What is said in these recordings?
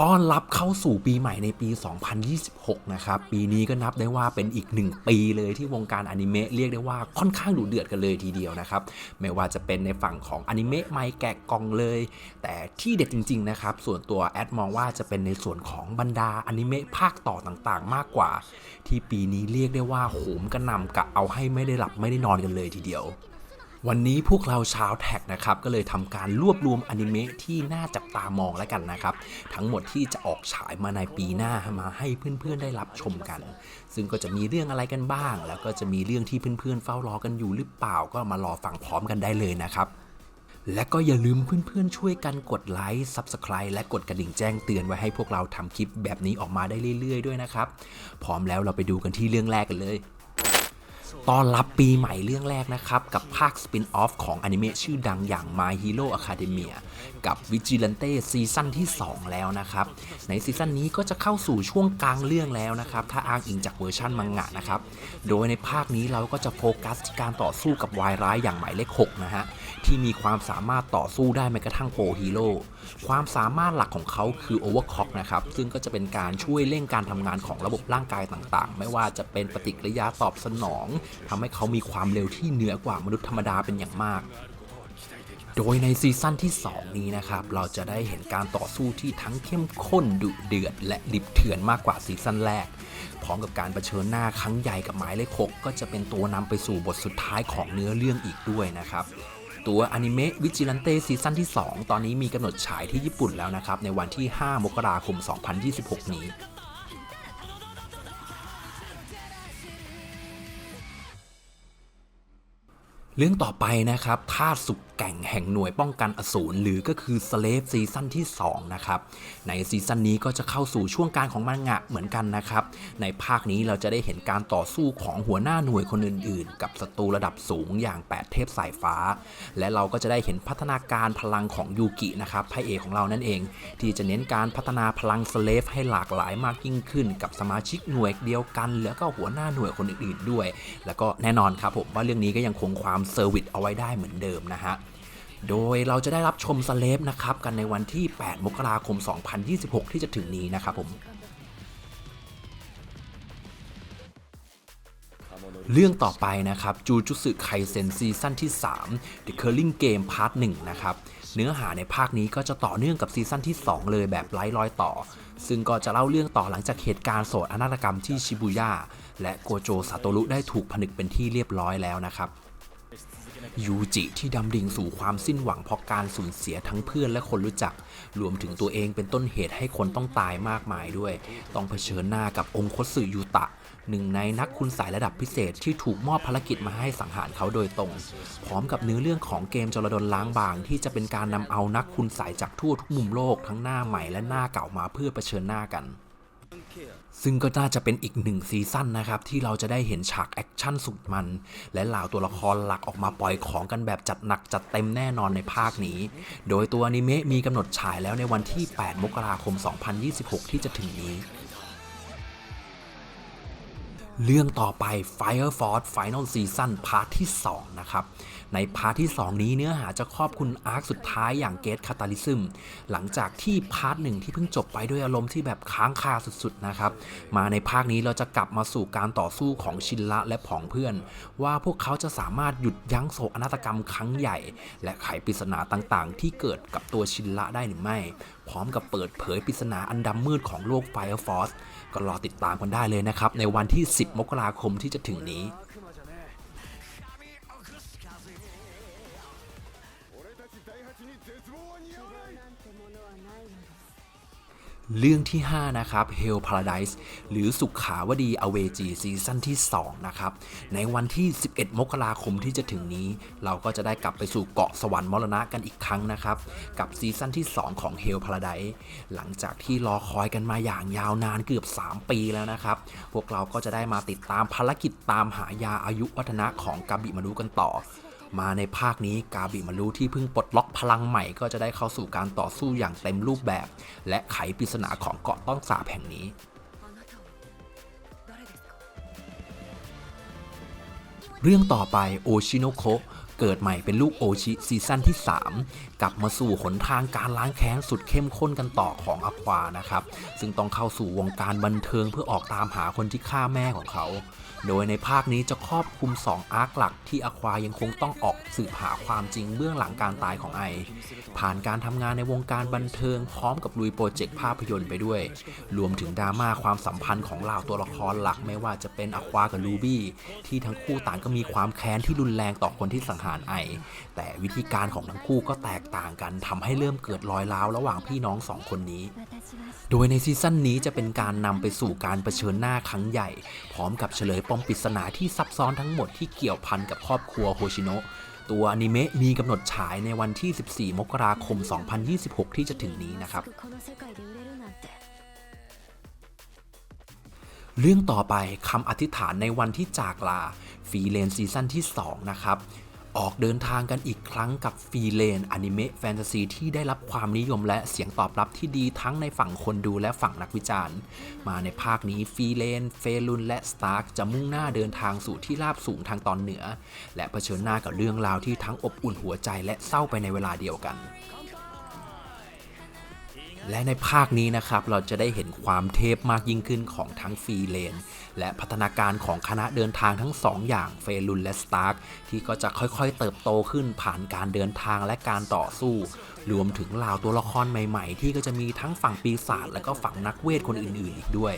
ต้อนรับเข้าสู่ปีใหม่ในปี 2026 นะครับ ปีนี้ก็นับได้ว่าเป็นอีกหนึ่งปีเลยที่วงการอนิเมะเรียกได้ว่าค่อนข้างดุเดือดกันเลยทีเดียวนะครับ ไม่ว่าจะเป็นในฝั่งของอนิเมะไม่แกะกองเลย แต่ที่เด็ดจริง ๆ นะครับ ส่วนตัวแอดมองว่าจะเป็นในส่วนของบรรดาอนิเมะภาคต่อต่างๆ มากกว่า ที่ปีนี้เรียกได้ว่าโหมกระหนำกะเอาให้ไม่ได้หลับไม่ได้นอนกันเลยทีเดียว วันนี้พวกเราชาวแท็กนะครับก็เลยทำการรวบรวมอนิเมะที่น่าจับตามองแล้วกันนะครับ ทั้งหมดที่จะออกฉายมาในปีหน้ามาให้เพื่อนๆได้รับชมกัน ซึ่งก็จะมีเรื่องอะไรกันบ้าง แล้วก็จะมีเรื่องที่เพื่อนๆเฝ้ารอกันอยู่หรือเปล่าก็มารอฟังพร้อมกันได้เลยนะครับและก็อย่าลืมเพื่อนๆช่วยกันกดไลค์ Subscribe และกดกระดิ่งแจ้งเตือนไว้ให้พวกเราทำคลิปแบบนี้ออกมาได้เรื่อยๆด้วยนะครับ พร้อมแล้วเราไปดูกันที่เรื่องแรกกันเลย ต้อนรับปีใหม่เรื่องแรกนะครับ กับภาคสปินออฟของอนิเมะชื่อดังอย่าง My Hero Academia กับ Vigilante ซีซั่นที่ 2 แล้วนะครับ ในซีซั่นนี้ก็จะเข้าสู่ช่วงกลางเรื่องแล้วนะครับ ถ้าอ้างอิงจากเวอร์ชันมังงะนะครับ โดยในภาคนี้เราก็จะโฟกัสการต่อสู้กับวายร้ายอย่างหมายเลข 6 นะฮะ ที่มีความสามารถต่อสู้ได้แม้กระทั่งโปรฮีโร่ความสามารถหลักของเขาคือโอเวอร์คอกนะครับ ซึ่งก็จะเป็นการช่วยเร่งการทำงานของระบบร่างกายต่างๆ ไม่ว่าจะเป็นปฏิกิริยาตอบสนองทำให้เขามีความเร็วที่เหนือกว่ามนุษย์ธรรมดาเป็นอย่างมาก โดยในซีซั่นที่ 2 นี้นะครับ เราจะได้เห็นการต่อสู้ที่ทั้งเข้มข้นดุเดือด และดิบเถื่อนมากกว่าซีซั่นแรก พร้อมกับการเผชิญหน้าครั้งใหญ่กับหมายเลขหกก็จะเป็นตัวนำไปสู่บทสุดท้ายของเนื้อเรื่องอีกด้วยนะครับตัวอนิเมะวิจิลันเตซีซั่นที่ 2 ตอนนี้มีกำหนดฉายที่ญี่ปุ่นแล้วนะครับ ในวันที่ 5 มกราคม 2026 นี้ เรื่องต่อไปนะครับธาตุสุกแก่งแห่งหน่วยป้องกันอสูรหรือก็คือสเลฟซีซั่นที่ 2 นะครับ ในซีซั่นนี้ก็จะเข้าสู่ช่วงการของมังงะเหมือนกันนะครับ ในภาคนี้เราจะได้เห็นการต่อสู้ของหัวหน้าหน่วยคนอื่นๆ กับศัตรูระดับสูงอย่าง 8 เทพสายฟ้า และเราก็จะได้เห็นพัฒนาการพลังของยูกินะครับพระเอกของเรานั่นเอง ที่จะเน้นการพัฒนาพลังสเลฟให้หลากหลายมากยิ่งขึ้น กับสมาชิกหน่วยเดียวกัน แล้วก็หัวหน้าหน่วยคนอื่นๆด้วย แล้วก็แน่นอนครับผมว่าเรื่องนี้ก็ยังคงความเซอร์วิสเอาไว้ได้เหมือนเดิมนะฮะ โดยเราจะได้รับชมสเลฟนะครับกันในวันที่ 8 มกราคม 2026 ที่จะถึงนี้นะครับผมเรื่องต่อไปนะครับจูจุสึไคเซนซีซั่นที่ 3 The Curling Game Part 1นะครับเนื้อหาในภาคนี้ก็จะต่อเนื่องกับซีซั่นที่ 2 เลยแบบไร้รอยต่อ ซึ่งก็จะเล่าเรื่องต่อหลังจากเหตุการณ์โศกนาฏกรรมที่ชิบุย่าและโกโจซาโตรุได้ถูกผนึกเป็นที่เรียบร้อยแล้วนะครับ ยูจิที่ดำดิ่งสู่ความสิ้นหวังเพราะการสูญเสียทั้งเพื่อนและคนรู้จัก รวมถึงตัวเองเป็นต้นเหตุให้คนต้องตายมากมายด้วย ต้องเผชิญหน้ากับองคตสึยูตะหนึ่งในนักคุณสายระดับพิเศษที่ถูกมอบภารกิจมาให้สังหารเขาโดยตรง พร้อมกับเนื้อเรื่องของเกมจรดนล้างบางที่จะเป็นการนำเอานักคุณสายจากทั่วทุกมุมโลกทั้งหน้าใหม่และหน้าเก่ามาเพื่อเผชิญหน้ากัน ซึ่งก็น่าจะเป็นอีกหนึ่งซีซั่นนะครับ ที่เราจะได้เห็นฉากแอคชั่นสุดมัน และเหล่าตัวละครหลักออกมาปล่อยของกันแบบจัดหนักจัดเต็มแน่นอนในภาคนี้ โดยตัวอนิเมะมีกำหนดฉายแล้วในวันที่ 8 มกราคม 2026 ที่จะถึงนี้เรื่องต่อไป Fire Force Final Season พาร์ทที่ 2 นะครับ ในพาร์ทที่ 2 นี้เนื้อหาจะครอบคลุมอาร์คสุดท้ายอย่างเกตคาตาลิซึมหลังจากที่พาร์ทหนึ่งที่เพิ่งจบไปด้วยอารมณ์ที่แบบค้างคาสุดๆนะครับ มาในภาคนี้เราจะกลับมาสู่การต่อสู้ของชินละและผองเพื่อน ว่าพวกเขาจะสามารถหยุดยั้งโศกนาฏกรรมครั้งใหญ่ และไขปริศนาต่างๆ ที่เกิดกับตัวชินละได้หรือไม่ พร้อมกับเปิดเผยปริศนาอันดำมืดของโลก Fire Force ก็รอติดตามกันได้เลยนะครับในวันที่ 10 มกราคมที่จะถึงนี้ เรื่องที่ 5 นะครับ Hell Paradise หรือสุขขาวดีอเวจีซีซั่นที่ 2 นะครับ ในวันที่ 11 มกราคมที่จะถึงนี้ เราก็จะได้กลับไปสู่เกาะสวรรค์มรณะกันอีกครั้งนะครับ กับซีซั่นที่ 2 ของ Hell Paradise หลังจากที่รอคอยกันมาอย่างยาวนานเกือบ 3 ปีแล้วนะครับ พวกเราก็จะได้มาติดตามภารกิจตามหายาอายุวัฒนะของกาบิมารุกันต่อ มาในภาคนี้กาบิมารุที่เพิ่งปลดล็อกพลังใหม่ก็จะได้เข้าสู่การต่อสู้อย่างเต็มรูปแบบ และไขปริศนาของเกาะต้องสาบแห่งนี้เรื่องต่อไปโอชิโนโคเกิดใหม่เป็นลูกโอชิซีซั่นที่ 3กลับมาสู่หนทางการล้างแค้นสุดเข้มข้นกันต่อของอควานะครับ ซึ่งต้องเข้าสู่วงการบันเทิงเพื่อออกตามหาคนที่ฆ่าแม่ของเขา โดยในภาคนี้จะครอบคลุม 2 อาร์คหลักที่อควายังคงต้องออกสืบหาความจริงเบื้องหลังการตายของไอ ผ่านการทำงานในวงการบันเทิงพร้อมกับลุยโปรเจกต์ภาพยนตร์ไปด้วย รวมถึงดราม่าความสัมพันธ์ของเหล่าตัวละครหลักไม่ว่าจะเป็นอควากับลูบี้ที่ทั้งคู่ต่างก็มีความแค้นที่รุนแรงต่อคนที่สังหารไอ แต่วิธีการของทั้งคู่ก็แตกกต่างกันทำให้เริ่มเกิดรอยร้าวระหว่างพี่น้องสองคนนี้ โดยในซีซั่นนี้จะเป็นการนำไปสู่การเผชิญหน้าครั้งใหญ่ พร้อมกับเฉลยปมปริศนาที่ซับซ้อนทั้งหมดที่เกี่ยวพันกับครอบครัวโฮชิโนะตัวอนิเมะมีกำหนดฉายในวันที่ 14 มกราคม 2026 ที่จะถึงนี้นะครับ เรื่องต่อไปคำอธิษฐานในวันที่จากลาฟีเลนซีซั่นที่ 2 นะครับ ออกเดินทางกันอีกครั้งกับฟรีเลนอนิเมะแฟนตาซีที่ได้รับความนิยมและเสียงตอบรับที่ดีทั้งในฝั่งคนดูและฝั่งนักวิจารณ์ มาในภาคนี้ฟรีเลนเฟลุนและสตาร์กจะมุ่งหน้าเดินทางสู่ที่ราบสูงทางตอนเหนือ และเผชิญหน้ากับเรื่องราวที่ทั้งอบอุ่นหัวใจและเศร้าไปในเวลาเดียวกัน และในภาคนี้นะครับ เราจะได้เห็นความเทพมากยิ่งขึ้นของทั้งฟรีเลน และพัฒนาการของคณะเดินทางทั้งสองอย่างเฟลุนและสตาร์กที่ก็จะค่อยๆเติบโตขึ้นผ่านการเดินทางและการต่อสู้ รวมถึงเหล่าตัวละครใหม่ๆ ที่ก็จะมีทั้งฝั่งปีศาจและก็ฝั่งนักเวทคนอื่นๆ อีกด้วย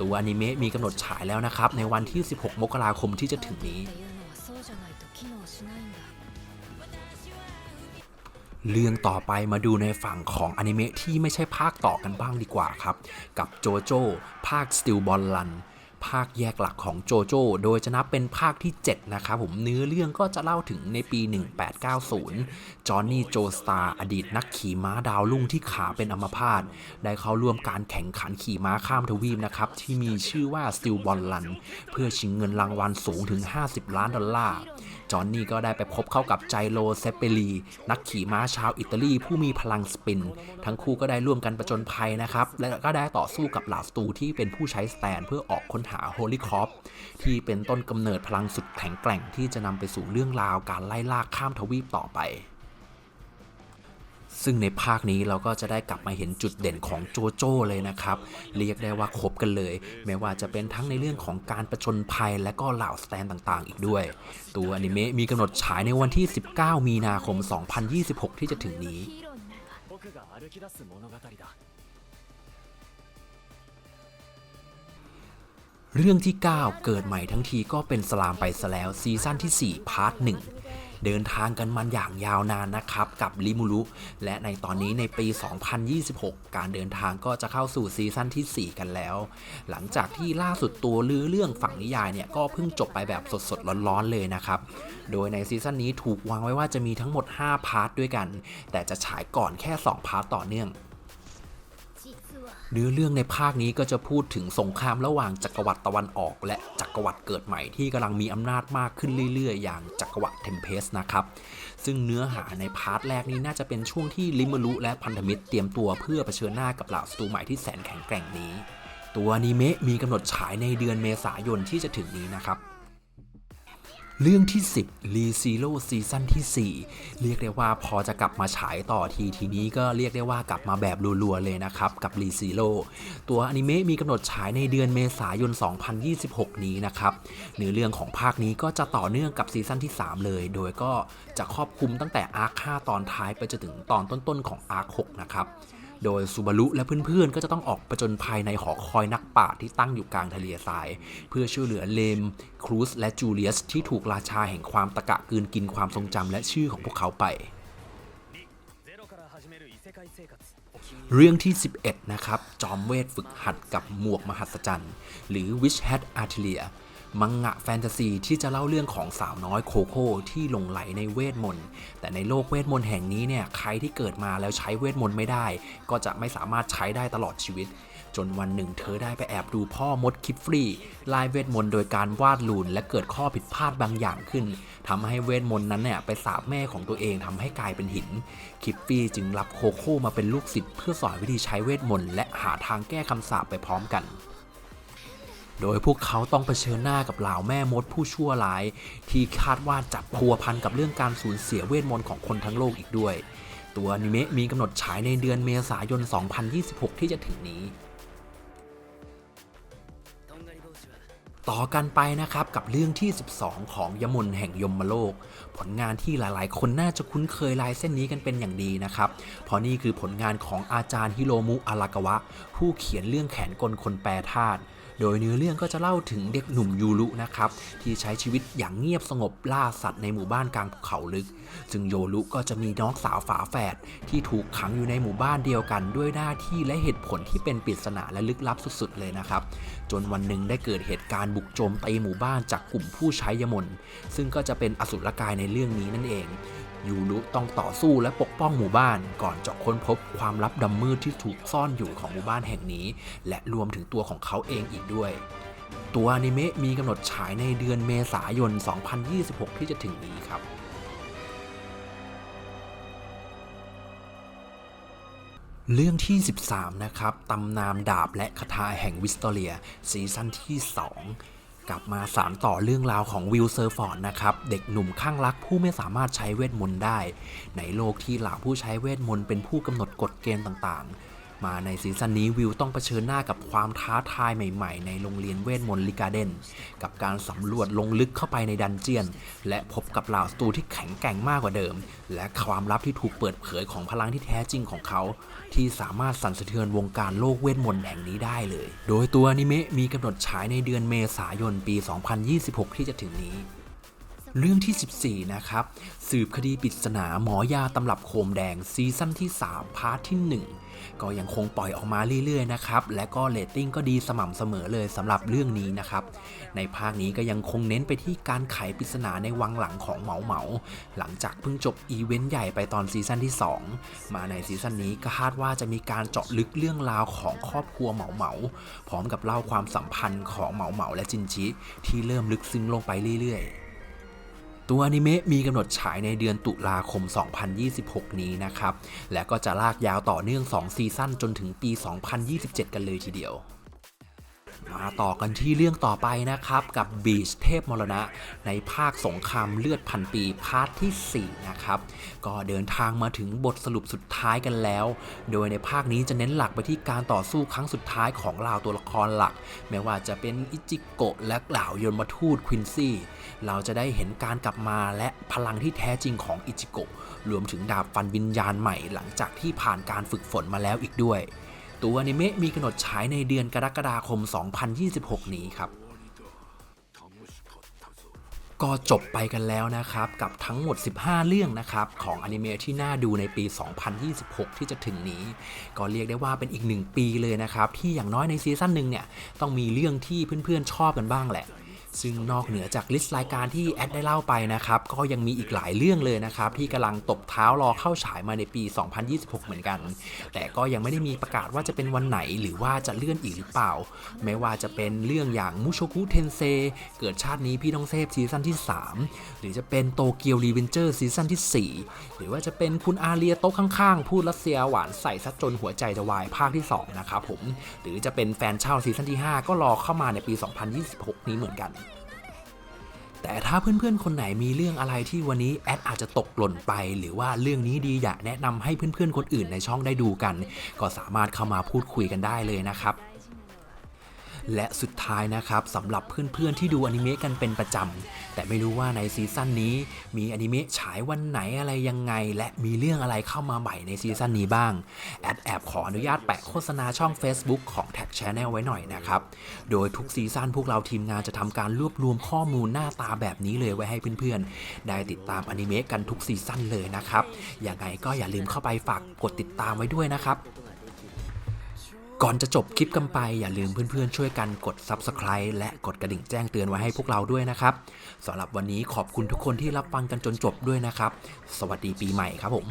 ตัวอนิเมะมีกำหนดฉายแล้วนะครับในวันที่ 16 มกราคมที่จะถึงนี้ เรื่องต่อไปมาดูในฝั่งของอนิเมะที่ไม่ใช่ภาคต่อกันบ้างดีกว่าครับ กับโจโจ้ภาค Steel Ball Run ภาคแยกหลักของโจโจ้โดยจะนับเป็นภาคที่ 7 นะครับผมเนื้อเรื่องก็จะเล่าถึงในปี 1890 จอห์นนี่โจสตาร์อดีตนักขี่ม้าดาวรุ่งที่ขาเป็นอัมพาตได้เข้าร่วมการแข่งขันขี่ม้าข้ามทวีปนะครับ ที่มีชื่อว่า Steel Ball Run เพื่อชิงเงินรางวัลสูงถึง 50 ล้านดอลลาร์จอห์นนี่ก็ได้ไปพบเข้ากับไจโรเซเปลีนักขี่ม้าชาวอิตาลีผู้มีพลังสปิน ทั้งคู่ก็ได้ร่วมกันประจนภัยนะครับ และก็ได้ต่อสู้กับเหล่าสตูที่เป็นผู้ใช้สแตนเพื่อออกค้นหาโฮลิคอปที่เป็นต้นกำเนิดพลังสุดแข็งแกร่งที่จะนำไปสู่เรื่องราวการไล่ล่าข้ามทวีปต่อไป ซึ่งในภาคนี้เราก็จะได้กลับมาเห็นจุดเด่นของโจโจ้เลยนะครับ เรียกได้ว่าครบกันเลย ไม่ว่าจะเป็นทั้งในเรื่องของการประชนภัยและก็เหล่าสแตนต่างๆ อีกด้วย ตัวอนิเมะมีกำหนดฉายในวันที่ 19 มีนาคม 2026 ที่จะถึงนี้เรื่องที่ 9 เกิดใหม่ทั้งทีก็เป็นสลามไปซะแล้วซีซั่นที่ 4 พาร์ท 1 เดินทางกันมันอย่างยาวนานนะครับกับลิมูรุและในตอนนี้ในปี 2026 การเดินทางก็จะเข้าสู่ซีซั่นที่ 4 กันแล้ว หลังจากที่ล่าสุดตัวลือเรื่องฝั่งนิยายเนี่ยก็เพิ่งจบไปแบบสดๆร้อนๆเลยนะครับ โดยในซีซั่นนี้ถูกวางไว้ว่าจะมีทั้งหมด 5 พาร์ทด้วยกัน แต่จะฉายก่อนแค่ 2 พาร์ทต่อเนื่อง เนื้อเรื่องในภาคนี้ก็จะพูดถึงสงครามระหว่างจักรวรรดิตะวันออก และจักรวรรดิเกิดใหม่ที่กำลังมีอำนาจมากขึ้นเรื่อย ๆ อย่างจักรวรรดิเทมเพสนะครับ ซึ่งเนื้อหาในพาร์ทแรกนี้น่าจะเป็นช่วงที่ลิมารุและพันธมิตรเตรียมตัวเพื่อเผชิญหน้ากับเหล่าศัตรูใหม่ที่แสนแข็งแกร่งนี้ ตัวอนิเมะมีกำหนดฉายในเดือนเมษายนที่จะถึงนี้นะครับ เรื่องที่ 10 รีซีโร่ซีซั่นที่ 4 เรียกได้ว่าพอจะกลับมาฉายต่อทีทีนี้ก็เรียกได้ว่ากลับมาแบบรัวๆเลยนะครับ กับรีซีโร่ตัวอนิเมะมีกำหนดฉายในเดือนเมษายน 2026 นี้นะครับเนื้อเรื่องของภาคนี้ก็จะต่อเนื่องกับซีซั่นที่ 3 เลย โดยก็จะครอบคลุมตั้งแต่อาร์ค5ตอนท้ายไปจนถึงตอนต้นๆของอาร์ค6นะครับ โดยซูบารุและเพื่อนๆ ก็จะต้องออกประจนภายในหอคอยนักป่าที่ตั้งอยู่กลางทะเลทราย เพื่อช่วยเหลือเลม ครูซและจูเลียสที่ถูกราชาแห่งความตะกะกืนกินความทรงจำและชื่อของพวกเขาไปเรื่องที่ 11 นะครับ จอมเวทฝึกหัดกับหมวกมหัศจรรย์ หรือ Witch Hat Artillery มังงะแฟนตาซีที่จะเล่าเรื่องของสาวน้อยโคโค่ที่หลงไหลในเวทมนต์ แต่ในโลกเวทมนต์แห่งนี้เนี่ยใครที่เกิดมาแล้วใช้เวทมนต์ไม่ได้ ก็จะไม่สามารถใช้ได้ตลอดชีวิต จนวันหนึ่งเธอได้ไปแอบดูพ่อมดคิฟฟรีลายเวทมนต์โดยการวาดลูนและเกิดข้อผิดพลาดบางอย่างขึ้นทำให้เวทมนต์นั้นเนี่ยไปสาบแม่ของตัวเองทำให้กลายเป็นหิน คิฟฟี่จึงรับโคโค่มาเป็นลูกศิษย์เพื่อสอนวิธีใช้เวทมนต์และหาทางแก้คำสาปไปพร้อมกัน โดยพวกเขาต้องเผชิญหน้ากับเหล่าแม่มดผู้ชั่วร้าย ที่คาดว่าจะบพัวพันกับเรื่องการสูญเสียเวทมนต์ของคนทั้งโลกอีกด้วย ตัวนิเมะมีกำหนดฉายในเดือนเมษายน 2026 ที่จะถึงนี้ ต่อกันไปนะครับกับเรื่องที่ 12 ของยมนแห่งยมโลก ผลงานที่หลายๆ คนน่าจะคุ้นเคยลายเส้นนี้กันเป็นอย่างดีนะครับ เพราะนี่คือผลงานของอาจารย์ฮิโรมุอารากาวะ ผู้เขียนเรื่องแขนกลคนแปรธาตุ โดยเนื้อเรื่องก็จะเล่าถึงเด็กหนุ่มยูรุนะครับที่ใช้ชีวิตอย่างเงียบสงบล่าสัตว์ในหมู่บ้านกลางภูเขาลึก ซึ่งโยรุก็จะมีน้องสาวฝาแฝดที่ถูกขังอยู่ในหมู่บ้านเดียวกัน ด้วยหน้าที่และเหตุผลที่เป็นปริศนาและลึกลับสุดๆเลยนะครับ จนวันหนึ่งได้เกิดเหตุการณ์บุกโจมตีหมู่บ้านจากกลุ่มผู้ใช้ยมนซึ่งก็จะเป็นอสุรกายในเรื่องนี้นั่นเองยูรุต้องต่อสู้และปกป้องหมู่บ้าน ก่อนจะค้นพบความลับดำมืดที่ถูกซ่อนอยู่ของหมู่บ้านแห่งนี้ และรวมถึงตัวของเขาเองอีกด้วย ตัวอนิเมะมีกำหนดฉายในเดือนเมษายน 2026 ที่จะถึงนี้ครับเรื่องที่ 13 นะครับ ตำนานดาบและคาถาแห่งวิสตอเรีย ซีซั่นที่ 2 กลับมาสารต่อเรื่องราวของวิลเซอร์ฟอร์ดนะครับ เด็กหนุ่มข้างรักผู้ไม่สามารถใช้เวทมนต์ได้ ในโลกที่เหล่าผู้ใช้เวทมนต์เป็นผู้กำหนดกฎเกณฑ์ต่างๆ มาในซีซั่นนี้วิลต้องเผชิญหน้ากับความท้าทายใหม่ๆ ในโรงเรียนเวทมนต์ลิกาเดน กับการสำรวจลงลึกเข้าไปในดันเจียน และพบกับเหล่าศัตรูที่แข็งแกร่งมากกว่าเดิม และความลับที่ถูกเปิดเผยของพลังที่แท้จริงของเขา ที่สามารถสั่นสะเทือนวงการโลกเวทมนต์แห่งนี้ได้เลย โดยตัวอนิเมะมีกำหนดฉายในเดือนเมษายนปี 2026 ที่จะถึงนี้ เรื่องที่ 14 นะครับ สืบคดีปริศนาหมอยาตำรับโคมแดงซีซั่นที่ 3 พาร์ทที่ 1 ก็ยังคงปล่อยออกมาเรื่อยๆนะครับ และก็เรตติ้งก็ดีสม่ำเสมอเลยสำหรับเรื่องนี้นะครับ ในภาคนี้ก็ยังคงเน้นไปที่การไขปริศนาในวังหลังของเหมาเหมา หลังจากเพิ่งจบอีเวนต์ใหญ่ไปตอนซีซั่นที่ 2 มาในซีซั่นนี้ก็คาดว่าจะมีการเจาะลึกเรื่องราวของครอบครัวเหมาเหมา พร้อมกับเล่าความสัมพันธ์ของเหมาเหมาและจินชิที่เริ่มลึกซึ้งลงไปเรื่อยๆ ตัวอนิเมะมีกำหนดฉายในเดือนตุลาคม 2026 นี้นะครับ และก็จะลากยาวต่อเนื่อง 2 ซีซั่นจนถึงปี 2027 กันเลยทีเดียว มาต่อกันที่เรื่องต่อไปนะครับ กับบีชเทพมรณะ ในภาคสงครามเลือดพันปีพาร์ทที่ 4 นะครับ ก็เดินทางมาถึงบทสรุปสุดท้ายกันแล้ว โดยในภาคนี้จะเน้นหลักไปที่การต่อสู้ครั้งสุดท้ายของเหล่าตัวละครหลัก ไม่ว่าจะเป็นอิจิโกะและเหล่ายนมาทูตควินซี่ เราจะได้เห็นการกลับมาและพลังที่แท้จริงของอิจิโกะรวมถึงดาบฟันวิญญาณใหม่หลังจากที่ผ่านการฝึกฝนมาแล้วอีกด้วย ตัวอนิเมะมีกำหนดฉายในเดือนกรกฎาคม 2026 นี้ครับ ก็จบไปกันแล้วนะครับ กับทั้งหมด 15 เรื่องนะครับ ของอนิเมะที่น่าดูในปี 2026 ที่จะถึงนี้ ก็เรียกได้ว่าเป็นอีกหนึ่งปีเลยนะครับ ที่อย่างน้อยในซีซั่นหนึ่งเนี่ย ต้องมีเรื่องที่เพื่อนๆชอบกันบ้างแหละ ซึ่งนอกเหนือจากลิสต์รายการที่แอดได้เล่าไปนะครับ ก็ยังมีอีกหลายเรื่องเลยนะครับ ที่กำลังตบเท้ารอเข้าฉายมาในปี 2026 เหมือนกัน แต่ก็ยังไม่ได้มีประกาศว่าจะเป็นวันไหนหรือว่าจะเลื่อนอีกหรือเปล่า ไม่ว่าจะเป็นเรื่องอย่างมุโชกุเทนเซเกิดชาตินี้พี่ต้องเซฟซีซั่นที่ 3 หรือจะเป็นโตเกียวรีเวนเจอร์ซีซั่นที่ 4 หรือว่าจะเป็นคุณอาเรียโต๊ะข้างๆ พูดรัสเซียหวานใส่ซัดจนหัวใจจะวายภาคที่ 2 นะครับผม หรือจะเป็นแฟนเช่าซีซั่นที่ 5 ก็รอเข้ามาในปี 2026 นี้เหมือนกัน แต่ถ้าเพื่อนๆ คนไหนมีเรื่องอะไรที่วันนี้แอดอาจจะตกหล่นไป หรือว่าเรื่องนี้ดีอยากแนะนำให้เพื่อนๆ คนอื่นในช่องได้ดูกัน ก็สามารถเข้ามาพูดคุยกันได้เลยนะครับและสุดท้ายนะครับสำหรับเพื่อนๆที่ดูอนิเมะกันเป็นประจำ แต่ไม่รู้ว่าในซีซั่นนี้มีอนิเมะฉายวันไหนอะไรยังไง และมีเรื่องอะไรเข้ามาใหม่ในซีซั่นนี้บ้าง แอดแอบขออนุญาตแปะโฆษณาช่อง Facebook ของ Tag Channel ไว้หน่อยนะครับ โดยทุกซีซั่นพวกเราทีมงานจะทำการรวบรวมข้อมูลหน้าตาแบบนี้เลยไว้ให้เพื่อนๆ ได้ติดตามอนิเมะกันทุกซีซั่นเลยนะครับยังไงก็อย่าลืมเข้าไปฝากกดติดตามไว้ด้วยนะครับ ก่อนจะจบคลิปกันไปอย่าลืมเพื่อนๆช่วยกันกด Subscribe และกดกระดิ่งแจ้งเตือนไว้ให้พวกเราด้วยนะครับสำหรับวันนี้ขอบคุณทุกคนที่รับฟังกันจนจบด้วยนะครับ สวัสดีปีใหม่ครับผม